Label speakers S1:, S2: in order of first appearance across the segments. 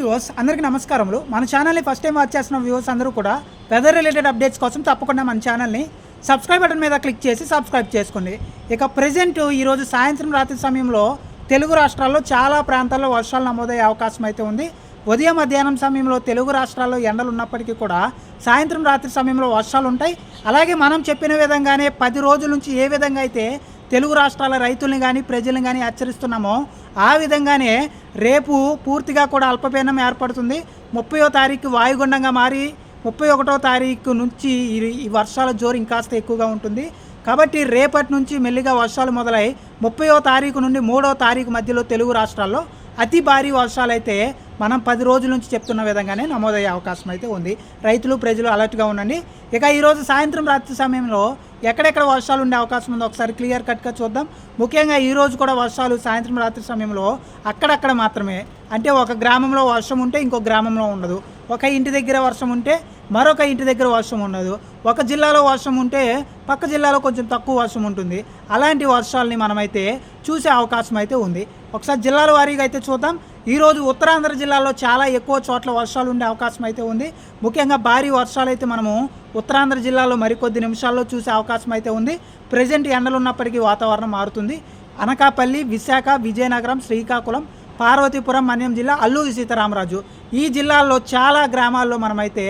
S1: Viewers అందరికీ నమస్కారములు. మన ఛానల్ని ఫస్ట్ టైం వాచ్ చేస్తున్న వ్యూవర్స్ అందరూ కూడా వెదర్ రిలేటెడ్ అప్డేట్స్ కోసం తప్పకుండా మన ఛానల్ని సబ్స్క్రైబ్ బటన్ మీద క్లిక్ చేసి సబ్స్క్రైబ్ చేసుకోండి. ఇక ప్రజెంట్ ఈరోజు సాయంత్రం రాత్రి సమయంలో తెలుగు రాష్ట్రాల్లో చాలా ప్రాంతాల్లో వర్షాలు నమోదయ్యే అవకాశం అయితే ఉంది. ఉదయం మధ్యాహ్నం సమయంలో తెలుగు రాష్ట్రాల్లో ఎండలు ఉన్నప్పటికీ కూడా సాయంత్రం రాత్రి సమయంలో వర్షాలు ఉంటాయి. అలాగే మనం చెప్పిన విధంగానే పది రోజుల నుంచి ఏ విధంగా అయితే తెలుగు రాష్ట్రాల రైతుల్ని కానీ ప్రజల్ని కానీ హెచ్చరిస్తున్నామో ఆ విధంగానే రేపు పూర్తిగా కూడా అల్పపీడనం ఏర్పడుతుంది. ముప్పయో తారీఖు వాయుగుండంగా మారి ముప్పై ఒకటో తారీఖు నుంచి ఈ- వర్షాల జోరు ఇంకాస్త ఎక్కువగా ఉంటుంది. కాబట్టి రేపటి నుంచి మెల్లిగా వర్షాలు మొదలై ముప్పయో తారీఖు నుండి మూడో తారీఖు మధ్యలో తెలుగు రాష్ట్రాల్లో అతి భారీ వర్షాలైతే మనం పది రోజుల నుంచి చెప్తున్న విధంగానే నమోదయ్యే అవకాశం అయితే ఉంది. రైతులు ప్రజలు అలర్ట్గా ఉండండి. ఇక ఈరోజు సాయంత్రం రాత్రి సమయంలో ఎక్కడెక్కడ వర్షాలు ఉండే అవకాశం ఉందో ఒకసారి క్లియర్ కట్గా చూద్దాం. ముఖ్యంగా ఈరోజు కూడా వర్షాలు సాయంత్రం రాత్రి సమయంలో అక్కడక్కడ మాత్రమే. అంటే ఒక గ్రామంలో వర్షం ఉంటే ఇంకో గ్రామంలో ఉండదు. ఒక ఇంటి దగ్గర వర్షం ఉంటే మరొక ఇంటి దగ్గర వర్షం ఉండదు. ఒక జిల్లాలో వర్షం ఉంటే పక్క జిల్లాలో కొంచెం తక్కువ వర్షం ఉంటుంది. అలాంటి వర్షాలని మనమైతే చూసే అవకాశం అయితే ఉంది. ఒకసారి జిల్లాల వారీగా అయితే చూద్దాం. ఈరోజు ఉత్తరాంధ్ర జిల్లాలో చాలా ఎక్కువ చోట్ల వర్షాలు ఉండే అవకాశం అయితే ఉంది. ముఖ్యంగా భారీ వర్షాలు అయితే మనము ఉత్తరాంధ్ర జిల్లాలో మరికొద్ది నిమిషాల్లో చూసే అవకాశం అయితే ఉంది. ప్రజెంట్ ఎండలున్నప్పటికీ వాతావరణం మారుతుంది. అనకాపల్లి విశాఖ విజయనగరం శ్రీకాకుళం పార్వతీపురం మన్యం జిల్లా అల్లూరి సీతారామరాజు ఈ జిల్లాల్లో చాలా గ్రామాల్లో మనమైతే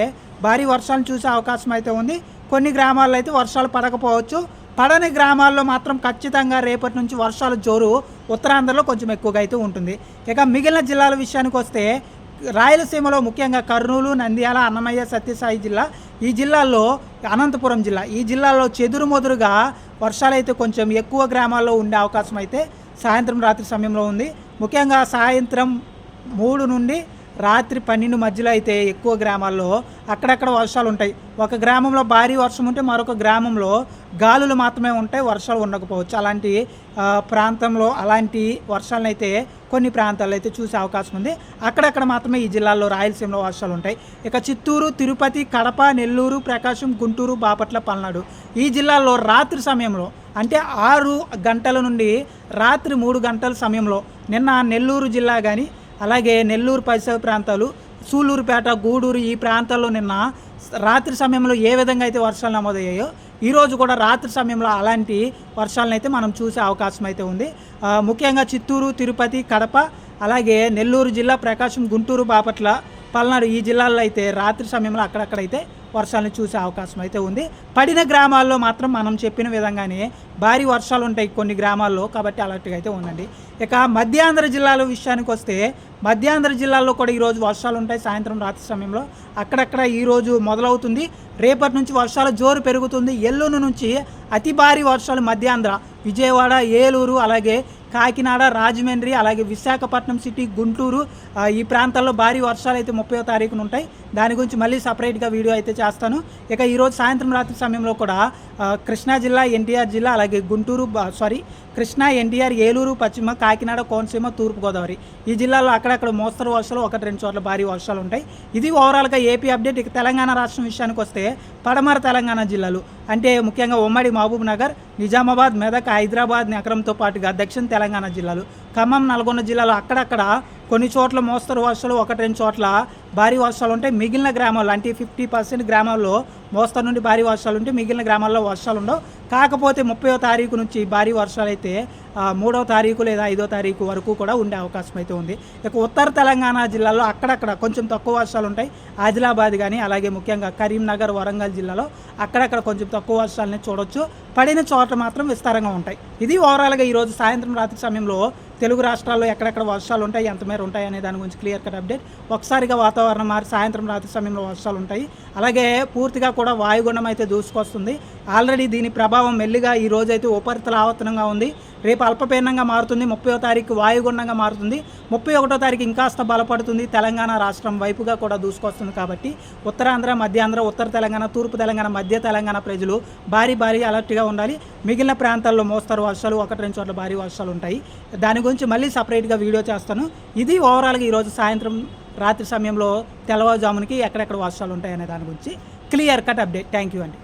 S1: భారీ వర్షాలు చూసే అవకాశం అయితే ఉంది. కొన్ని గ్రామాల్లో అయితే వర్షాలు పడకపోవచ్చు. పడని గ్రామాల్లో మాత్రం ఖచ్చితంగా రేపటి నుంచి వర్షాల జోరు ఉత్తరాంధ్రలో కొంచెం ఎక్కువగా అయితే ఉంటుంది. ఇక మిగిలిన జిల్లాల విషయానికి వస్తే రాయలసీమలో ముఖ్యంగా కర్నూలు నంద్యాల అన్నమయ్య సత్యసాయి జిల్లా ఈ జిల్లాల్లో అనంతపురం జిల్లా ఈ జిల్లాలో చెదురుమొదురుగా వర్షాలైతే కొంచెం ఎక్కువ గ్రామాల్లో ఉండే అవకాశం అయితే సాయంత్రం రాత్రి సమయంలో ఉంది. ముఖ్యంగా సాయంత్రం మూడు నుండి రాత్రి పన్నెండు మధ్యలో అయితే ఎక్కువ గ్రామాల్లో అక్కడక్కడ వర్షాలు ఉంటాయి. ఒక గ్రామంలో భారీ వర్షం ఉంటే మరొక గ్రామంలో గాలులు మాత్రమే ఉంటాయి వర్షాలు ఉండకపోవచ్చు. అలాంటి ప్రాంతంలో అలాంటి వర్షాలను అయితే కొన్ని ప్రాంతాల్లో అయితే చూసే అవకాశం ఉంది. అక్కడక్కడ మాత్రమే ఈ జిల్లాల్లో రాయలసీమలో వర్షాలు ఉంటాయి. ఇక చిత్తూరు తిరుపతి కడప నెల్లూరు ప్రకాశం గుంటూరు బాపట్ల పల్నాడు ఈ జిల్లాల్లో రాత్రి సమయంలో అంటే ఆరు గంటల నుండి రాత్రి మూడు గంటల సమయంలో నిన్న నెల్లూరు జిల్లా కానీ అలాగే నెల్లూరు పరిసర ప్రాంతాలు సూళ్ళూరుపేట గూడూరు ఈ ప్రాంతాల్లో నిన్న రాత్రి సమయంలో ఏ విధంగా అయితే వర్షాలు నమోదయ్యాయో ఈరోజు కూడా రాత్రి సమయంలో అలాంటి వర్షాలను అయితే మనం చూసే అవకాశం అయితే ఉంది. ముఖ్యంగా చిత్తూరు తిరుపతి కడప అలాగే నెల్లూరు జిల్లా ప్రకాశం గుంటూరు బాపట్ల పల్నాడు ఈ జిల్లాల్లో అయితే రాత్రి సమయంలో అక్కడక్కడైతే వర్షాలను చూసే అవకాశం అయితే ఉంది. పడిన గ్రామాల్లో మాత్రం మనం చెప్పిన విధంగానే భారీ వర్షాలు ఉంటాయి కొన్ని గ్రామాల్లో కాబట్టి అలర్ట్గా అయితే ఉండండి. ఇక మధ్యాంధ్ర జిల్లాల విషయానికి వస్తే మధ్యాంధ్ర జిల్లాల్లో కూడా ఈరోజు వర్షాలు ఉంటాయి. సాయంత్రం రాత్రి సమయంలో అక్కడక్కడ ఈరోజు మొదలవుతుంది. రేపటి నుంచి వర్షాల జోరు పెరుగుతుంది. ఎల్లుండి నుంచి అతి భారీ వర్షాలు మధ్యాంధ్ర విజయవాడ ఏలూరు అలాగే కాకినాడ రాజమండ్రి అలాగే విశాఖపట్నం సిటీ గుంటూరు ఈ ప్రాంతాల్లో భారీ వర్షాలు అయితే ముప్పై తారీఖున ఉంటాయి. దాని గురించి మళ్ళీ సపరేట్గా వీడియో అయితే చేస్తాను. ఇక ఈరోజు సాయంత్రం రాత్రి సమయంలో కూడా కృష్ణా జిల్లా ఎన్టీఆర్ జిల్లా అలాగే గుంటూరు సారీ కృష్ణా ఎన్టీఆర్ ఏలూరు పశ్చిమ కాకినాడ కోనసీమ తూర్పుగోదావరి. ఈ జిల్లాలో అక్కడక్కడ మోస్తరు వర్షాలు ఒకటి రెండు చోట్ల భారీ వర్షాలు ఉంటాయి. ఇది ఓవరాల్గా ఏపీ అప్డేట్. ఇక తెలంగాణ రాష్ట్రం విషయానికి వస్తే పడమర తెలంగాణ జిల్లాలు అంటే ముఖ్యంగా ఉమ్మడి మహబూబ్ నగర్ నిజామాబాద్ మెదక్ హైదరాబాద్ నగరంతో పాటుగా దక్షిణ తెలంగాణ జిల్లాలు ఖమ్మం నల్గొండ జిల్లాలో అక్కడక్కడ కొన్ని చోట్ల మోస్తరు వర్షాలు ఒకటి రెండు చోట్ల భారీ వర్షాలు ఉంటాయి మిగిలిన గ్రామాల్లో అంటే ఫిఫ్టీ పర్సెంట్ గ్రామాల్లో మోస్తరు నుండి భారీ వర్షాలు ఉంటాయి మిగిలిన గ్రామాల్లో వర్షాలు ఉండవు. కాకపోతే ముప్పై తారీఖు నుంచి భారీ వర్షాలు అయితే మూడవ మూడో తారీఖు లేదా ఐదో తారీఖు వరకు కూడా ఉండే అవకాశం అయితే ఉంది. ఇక ఉత్తర తెలంగాణ జిల్లాలో అక్కడక్కడ కొంచెం తక్కువ వర్షాలు ఉంటాయి. ఆదిలాబాద్ కానీ అలాగే ముఖ్యంగా కరీంనగర్ వరంగల్ జిల్లాలో అక్కడక్కడ కొంచెం తక్కువ వర్షాలని చూడొచ్చు. పడిన చోట మాత్రం విస్తారంగా ఉంటాయి. ఇది ఓవరాల్గా ఈరోజు సాయంత్రం రాత్రి సమయంలో తెలుగు రాష్ట్రాల్లో ఎక్కడెక్కడ వర్షాలు ఉంటాయి ఎంత మేర ఉంటాయి అనే దాని గురించి క్లియర్ కట్ అప్డేట్ ఒకసారిగా వాతావరణం మారి సాయంత్రం రాత్రి సమయంలో వర్షాలు ఉంటాయి. అలాగే పూర్తిగా కూడా వాయుగుండం అయితే దూసుకొస్తుంది. ఆల్రెడీ దీని ప్రభావం మెల్లిగా ఈ రోజు అయితే ఉపరితల ఆవర్తనంగా ఉంది. రేపు అల్పపీడనంగా మారుతుంది. ముప్పై తారీఖు వాయుగుండంగా మారుతుంది. ముప్పై ఒకటో తారీఖు ఇంకాస్త బలపడుతుంది. తెలంగాణ రాష్ట్రం వైపుగా కూడా దూసుకొస్తుంది కాబట్టి ఉత్తరాంధ్ర మధ్యాంధ్ర ఉత్తర తెలంగాణ తూర్పు తెలంగాణ మధ్య తెలంగాణ ప్రజలు భారీ భారీ అలర్ట్గా ఉండాలి. మిగిలిన ప్రాంతాల్లో మోస్తరు వర్షాలు ఒకటి రెండు చోట్ల భారీ వర్షాలు ఉంటాయి. దాని గురించి గురించి మళ్ళీ సపరేట్గా వీడియో చేస్తాను. ఇది ఓవరాల్గా ఈరోజు సాయంత్రం రాత్రి సమయంలో తెల్లవారుజామునికి ఎక్కడెక్కడ వర్షాలు ఉంటాయి అనే దాని గురించి clear cut update. Thank you అండి.